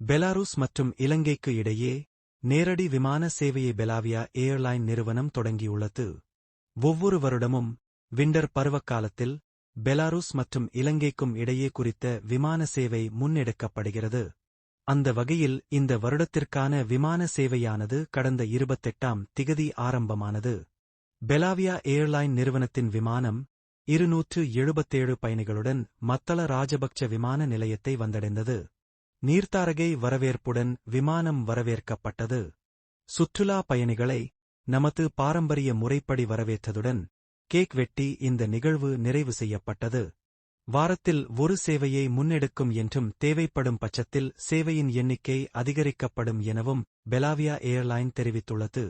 Belarus மற்றும் இலங்கைக்கு இடையே நேரடி விமான சேவையை பெலாவியா ஏர்லைன் நிறுவனம் தொடங்கியுள்ளது. ஒவ்வொரு வருடமும் விண்டர் பருவக்காலத்தில் பெலாருஸ் மற்றும் இலங்கைக்கும் இடையே குறித்த விமான சேவை முன்னெடுக்கப்படுகிறது. அந்த வகையில் இந்த வருடத்திற்கான விமான சேவையானது கடந்த இருபத்தெட்டாம் திகதி ஆரம்பமானது. பெலாவியா ஏர்லைன் நிறுவனத்தின் விமானம் இருநூற்று எழுபத்தேழு பயணிகளுடன் மத்தள ராஜபக்ச விமான நிலையத்தை வந்தடைந்தது. நீர்த்தாரகை வரவேற்புடன் விமானம் வரவேற்கப்பட்டது. சுற்றுலா பயணிகளை நமது பாரம்பரிய முறைப்படி வரவேற்றதுடன் கேக் வெட்டி இந்த நிகழ்வு நிறைவு செய்யப்பட்டது. வாரத்தில் ஒரு சேவையை முன்னெடுக்கும் என்றும் தேவைப்படும் பட்சத்தில் சேவையின் எண்ணிக்கை அதிகரிக்கப்படும் எனவும் பெலாவியா ஏர்லைன் தெரிவித்துள்ளது.